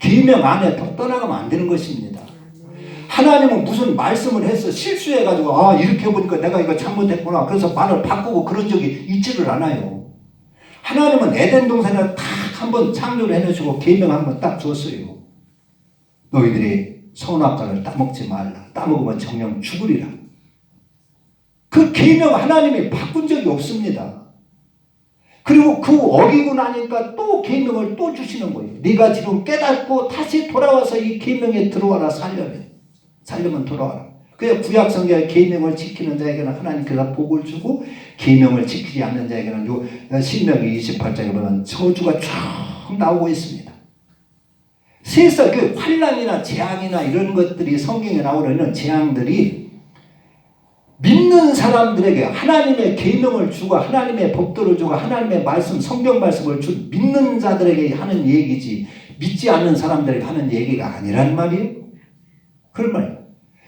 계명 안에 더 떠나가면 안 되는 것입니다. 하나님은 무슨 말씀을 해서 실수해가지고 아 이렇게 보니까 내가 이거 잘못했구나 그래서 말을 바꾸고 그런 적이 있지를 않아요. 하나님은 에덴 동산에 딱 한번 창조를 해놓으시고 계명 한번 딱 줬어요. 너희들이 선악과를 따먹지 말라. 따먹으면 정령 죽으리라. 그 계명 하나님이 바꾼 적이 없습니다. 그리고 그 어기고 나니까 또 계명을 또 주시는 거예요. 네가 지금 깨닫고 다시 돌아와서 이 계명에 들어와라 살려면 살려면 돌아와라. 그래서 구약 성경의 계명을 지키는 자에게는 하나님께서 복을 주고 계명을 지키지 않는 자에게는 요 신명기 28장에 보면 저주가 쭉 나오고 있습니다. 세상 그 환란이나 재앙이나 이런 것들이 성경에 나오는 재앙들이 믿는 사람들에게 하나님의 계명을 주고 하나님의 법도를 주고 하나님의 말씀 성경 말씀을 주 믿는 자들에게 하는 얘기지 믿지 않는 사람들에게 하는 얘기가 아니란 말이에요. 그런 말이에요.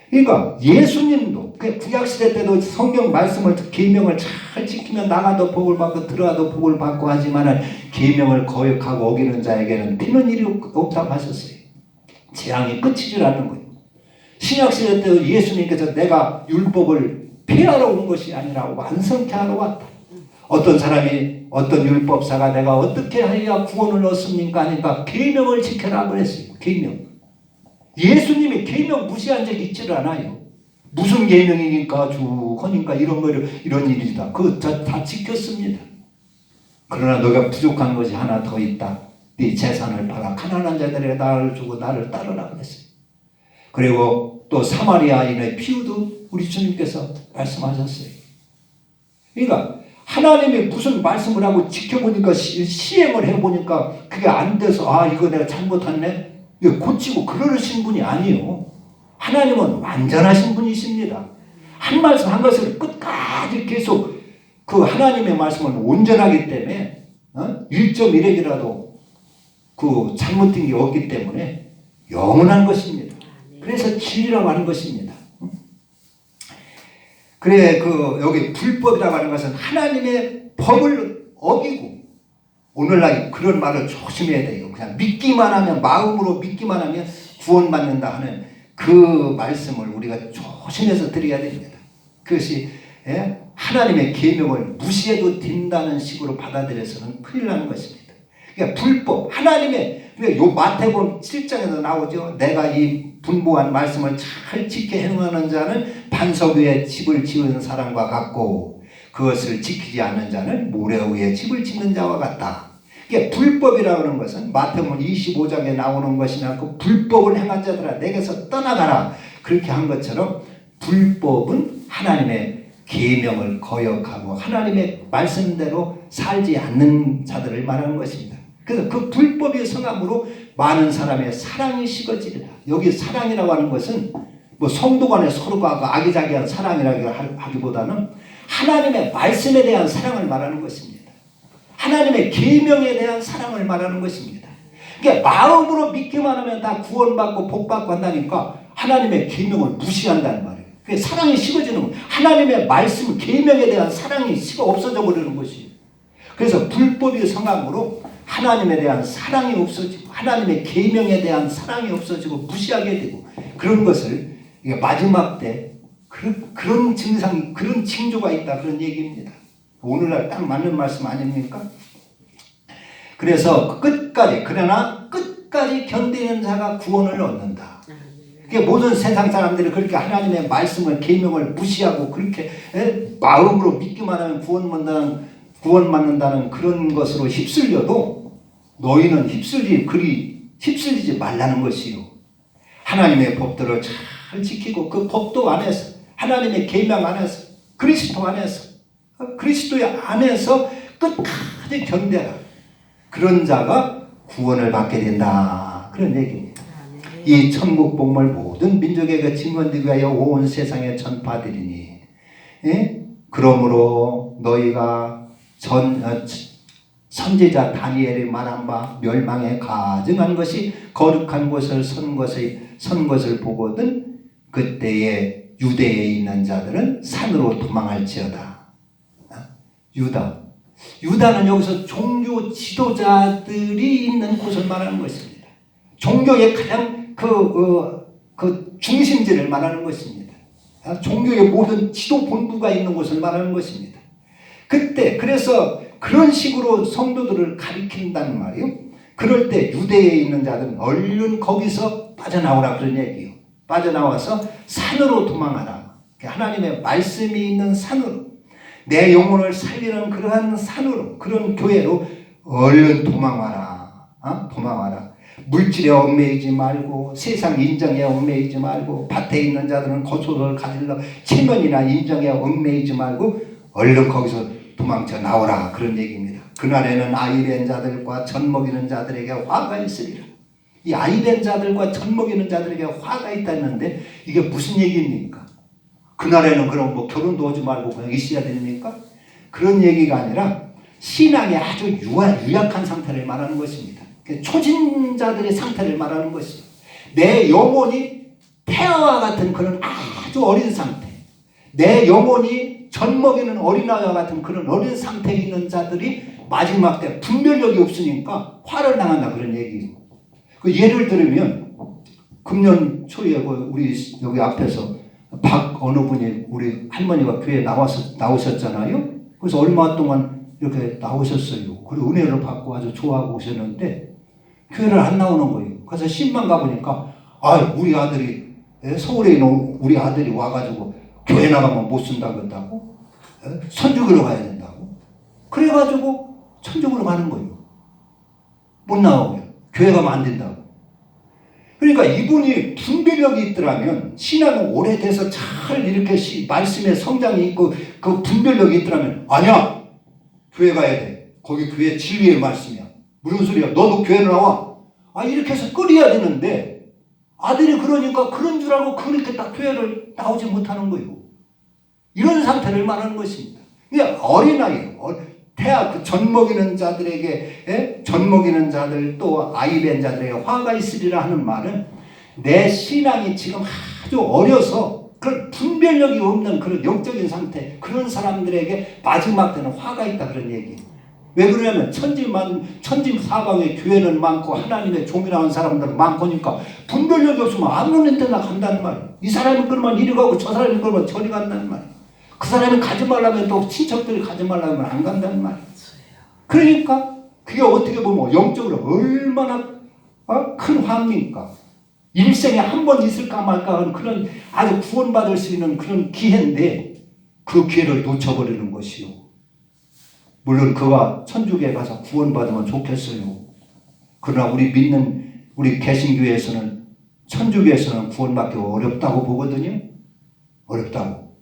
그러니까 예수님도 그 구약 시대 때도 성경 말씀을 계명을 잘 지키면 나가도 복을 받고 들어가도 복을 받고 하지만은 계명을 거역하고 어기는 자에게는 피는 일이 없다고 하셨어요. 재앙이 끝이질 않는 거예요. 신약 시대 때도 예수님께서 내가 율법을 폐하러 온 것이 아니라 완성케 하러 왔다. 어떤 사람이 어떤 율법사가 내가 어떻게 해야 구원을 얻습니까? 하니까 계명을 지켜라 그랬어요. 계명. 예수님이 계명 무시한 적이 있지를 않아요. 무슨 계명이니까 쭉 하니까 이런 거 이런 일이다. 그거 다, 다 지켰습니다. 그러나 너가 부족한 것이 하나 더 있다. 네 재산을 팔아 가난한 자들에게 나를 주고 나를 따르라 그랬어요. 그리고 또 사마리아인의 피우도 우리 주님께서 말씀하셨어요. 그러니까 하나님이 무슨 말씀을 하고 지켜보니까 시, 시행을 해보니까 그게 안 돼서 아 이거 내가 잘못했네 고치고 그러신 분이 아니요. 하나님은 완전하신 분이십니다. 한 말씀 한 것을 끝까지 계속 그 하나님의 말씀은 온전하기 때문에 어? 1.1핵이라도 그 잘못된 게 없기 때문에 영원한 것입니다. 그래서 진리라고 하는 것입니다. 그래 그 여기 불법이라고 하는 것은 하나님의 법을 어기고 오늘날 그런 말을 조심해야 돼요. 그냥 믿기만 하면 마음으로 믿기만 하면 구원받는다 하는 그 말씀을 우리가 조심해서 드려야 됩니다. 그것이 예? 하나님의 계명을 무시해도 된다는 식으로 받아들여서는 큰일 나는 것입니다. 그러니까 불법 하나님의 요 마태복음 7장에서 나오죠. 내가 이 분보한 말씀을 잘 지켜 행하는 자는 반석 위에 집을 지은 사람과 같고 그것을 지키지 않는 자는 모래 위에 집을 짓는 자와 같다. 이게 불법이라고 하는 것은 마태복음 25장에 나오는 것이나 그 불법을 행한 자들아 내게서 떠나가라 그렇게 한 것처럼 불법은 하나님의 계명을 거역하고 하나님의 말씀대로 살지 않는 자들을 말하는 것입니다. 그래서 그 불법의 성함으로 많은 사람의 사랑이 식어지리라. 여기 사랑이라고 하는 것은 뭐 성도 간에 서로가 그 아기자기한 사랑이라고 하기보다는 하나님의 말씀에 대한 사랑을 말하는 것입니다. 하나님의 계명에 대한 사랑을 말하는 것입니다. 그러니까 마음으로 믿기만 하면 다 구원받고 복받고 한다니까 하나님의 계명을 무시한다는 말이에요. 그 사랑이 식어지는 거예요. 하나님의 말씀, 계명에 대한 사랑이 식어 없어져 버리는 것이에요. 그래서 불법의 성함으로 하나님에 대한 사랑이 없어지고 하나님의 계명에 대한 사랑이 없어지고 무시하게 되고 그런 것을 마지막 때 그런, 그런 증상이 그런 징조가 있다 그런 얘기입니다. 오늘날 딱 맞는 말씀 아닙니까? 그래서 끝까지 그러나 끝까지 견디는 자가 구원을 얻는다. 그게 모든 세상 사람들이 그렇게 하나님의 말씀을 계명을 무시하고 그렇게 에? 마음으로 믿기만 하면 구원 받는다는 구원받는다는 그런 것으로 휩쓸려도 너희는 휩쓸리 그리 휩쓸리지 말라는 것이요. 하나님의 법들을 잘 지키고 그 법도 안에서 하나님의 계명 안에서 그리스도 안에서 그리스도의 안에서 끝까지 견뎌라. 그런 자가 구원을 받게 된다. 그런 얘기입니다. 이 천국 복물 모든 민족에게 증언되기 위하여 온 세상에 전파되리니 예? 그러므로 너희가 전 어, 선지자 다니엘이 말한 바 멸망에 가증한 것이 거룩한 곳을 선 것을 선 것을 보거든 그때에 유대에 있는 자들은 산으로 도망할지어다. 어? 유다. 유다는 여기서 종교 지도자들이 있는 곳을 말하는 것입니다. 종교의 가장 그, 어, 그 중심지를 말하는 것입니다. 아, 종교의 모든 지도 본부가 있는 곳을 말하는 것입니다. 그때 그래서 그런 식으로 성도들을 가리킨다는 말이요. 그럴 때 유대에 있는 자들은 얼른 거기서 빠져나오라 그런 얘기요. 빠져나와서 산으로 도망하라. 하나님의 말씀이 있는 산으로 내 영혼을 살리는 그러한 산으로 그런 교회로 얼른 도망와라. 어? 도망와라. 물질에 얽매이지 말고 세상 인정에 얽매이지 말고 밭에 있는 자들은 고소를 가질러 체면이나 인정에 얽매이지 말고 얼른 거기서 도망쳐 나오라 그런 얘기입니다. 그날에는 아이된 자들과 젖 먹이는 자들에게 화가 있으리라. 이 아이된 자들과 젖 먹이는 자들에게 화가 있다는데 이게 무슨 얘기입니까? 그날에는 그럼 뭐 결혼도 하지 말고 그냥 있어야 됩니까? 그런 얘기가 아니라 신앙의 아주 유하, 유약한 상태를 말하는 것입니다. 그 초진자들의 상태를 말하는 것이죠. 내 영혼이 태아와 같은 그런 아주 어린 상태. 내 영혼이 젖먹이는 어린아이와 같은 그런 어린 상태에 있는 자들이 마지막 때 분별력이 없으니까 화를 당한다 그런 얘기예요. 그 예를 들으면 금년 초에 그 우리 여기 앞에서 박 어느 분이 우리 할머니가 교회 나와서 나오셨잖아요. 그래서 얼마 동안 이렇게 나오셨어요. 그리고 은혜를 받고 아주 좋아하고 오셨는데 교회를 안 나오는 거예요. 그래서 신만 가보니까 아 우리 아들이 예, 서울에 있는 우리 아들이 와가지고 교회 나가면 못 쓴다 그런다고? 예, 선주기로 가야 된다고? 그래가지고 천국으로 가는 거예요. 못 나오고요. 교회 가면 안 된다고. 그러니까 이분이 분별력이 있더라면 신앙은 오래돼서 잘 이렇게 시, 말씀에 성장이 있고 그 분별력이 있더라면 아니야. 교회 가야 돼. 거기 교회 진리의 말씀이야. 무슨 소리야? 너도 교회 나와. 아 이렇게 해서 끌어야 되는데 아들이 그러니까 그런 줄 알고 그렇게 딱 교회를 나오지 못하는 거예요 이런 상태를 말하는 것입니다 이게 어린아이 태아 그젖 먹이는 자들에게 예? 젖 먹이는 자들 또 아이 된 자들에게 화가 있으리라 하는 말은 내 신앙이 지금 아주 어려서 그런 분별력이 없는 그런 영적인 상태 그런 사람들에게 마지막 때는 화가 있다 그런 얘기. 왜 그러냐면 천지만 천지 사방에 교회는 많고 하나님의 종이라는 사람들은 많고니까 분별력이 없으면 아무런 데나 간다는 말이에요. 이 사람이 그러면 이리 가고 저 사람이 그러면 저리 간다는 말이에요. 그 사람이 가지 말라면 또 친척들이 가지 말라면 안 간다는 말이에요. 그러니까 그게 어떻게 보면 영적으로 얼마나 어? 큰 화입니까? 일생에 한 번 있을까 말까 하는 그런 아주 구원받을 수 있는 그런 기회인데 그 기회를 놓쳐버리는 것이요. 물론 그가 천주교에 가서 구원받으면 좋겠어요. 그러나 우리 믿는 우리 개신교에서는 천주교에서는 구원받기 어렵다고 보거든요. 어렵다고.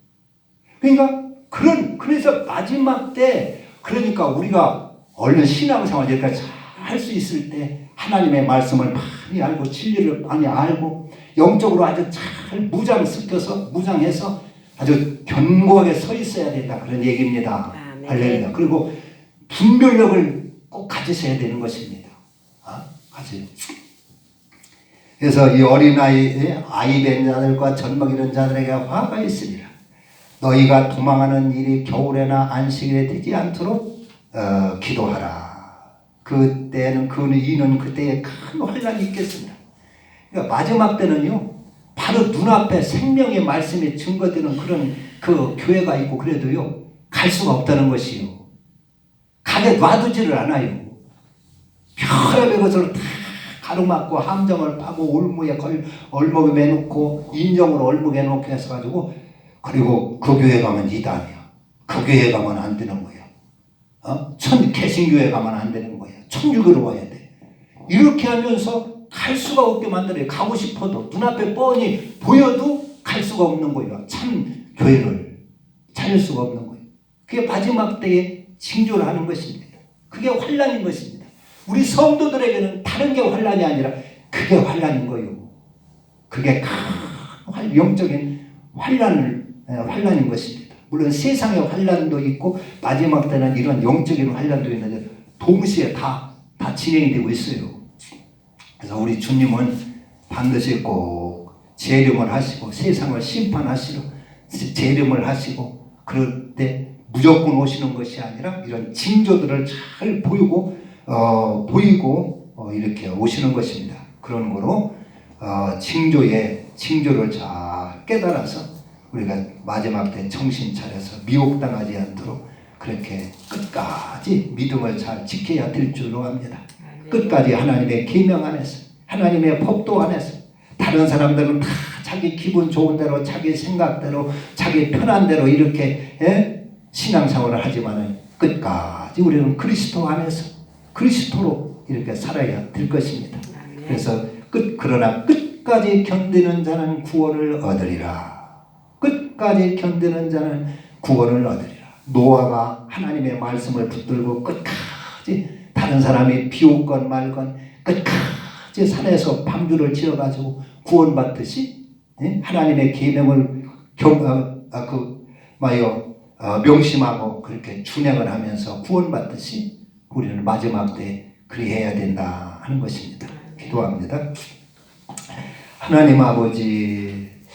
그러니까 그런 그래서 마지막 때 그러니까 우리가 얼른 신앙생활 여기까지 할수 있을 때 하나님의 말씀을 많이 알고 진리를 많이 알고 영적으로 아주 잘 무장 시켜서 무장해서 아주 견고하게 서 있어야 된다 그런 얘기입니다. 아멘. 할렐루야. 그리고 분별력을 꼭 가지셔야 되는 것입니다. 아, 가지. 그래서 이 어린아이, 아이 된 자들과 젖먹이 는 자들에게 화가 있으리라. 너희가 도망하는 일이 겨울에나 안식일에 되지 않도록 어, 기도하라. 그때는 그 이는 그때에 큰 환란이 있겠습니다. 그러니까 마지막 때는요. 바로 눈앞에 생명의 말씀이 증거되는 그런 그 교회가 있고 그래도요. 갈 수가 없다는 것이요. 가게 놔두지를 않아요. 별의별 것으로 다 가로막고 함정을 파고 올무에 걸 얼목에 매놓고 인정으로 얼목에 놓고 해서 가지고 그리고 그 교회 가면 이단이야. 그 교회 가면 안 되는 거야. 어? 천 개신교회 가면 안 되는 거야. 천주교로 와야 돼. 이렇게 하면서 갈 수가 없게 만들어요. 가고 싶어도 눈앞에 뻔히 보여도 갈 수가 없는 거예요. 참 교회를 찾을 수가 없는 거예요. 그게 마지막 때에 징조를 하는 것입니다. 그게 환란인 것입니다. 우리 성도들에게는 다른 게 환란이 아니라 그게 환란인 거예요. 그게 큰 환- 영적인 환란을 에, 환란인 것입니다. 물론 세상의 환란도 있고 마지막 때는 이런 영적인 환란도 있는데 동시에 다, 다 진행이 되고 있어요. 그래서 우리 주님은 반드시 꼭 재림을 하시고 세상을 심판하시고 재림을 하시고 그럴 때 무조건 오시는 것이 아니라 이런 징조들을 잘 보이고 어, 보이고 어, 이렇게 오시는 것입니다. 그런 거로 어, 징조의 징조를 잘 깨달아서 우리가 마지막 때 정신 차려서 미혹당하지 않도록 그렇게 끝까지 믿음을 잘 지켜야 될 줄로 압니다. 끝까지 하나님의 계명 안에서 하나님의 법도 안에서 다른 사람들은 다 자기 기분 좋은 대로 자기 생각대로 자기 편한 대로 이렇게 예? 신앙생활을 하지만은 끝까지 우리는 그리스도 안에서 그리스도로 이렇게 살아야 될 것입니다. 그래서 끝 그러나 끝까지 견디는 자는 구원을 얻으리라. 끝까지 견디는 자는 구원을 얻으리라. 노아가 하나님의 말씀을 붙들고 끝까지 다른 사람이 비웃건 말건 끝까지 산에서 방주를 지어가지고 구원받듯이 예? 하나님의 계명을 경, 어, 아, 그, 마요, 어, 명심하고 그렇게 준행을 하면서 구원받듯이 우리는 마지막 때 그리해야 된다 하는 것입니다. 기도합니다. 하나님 아버지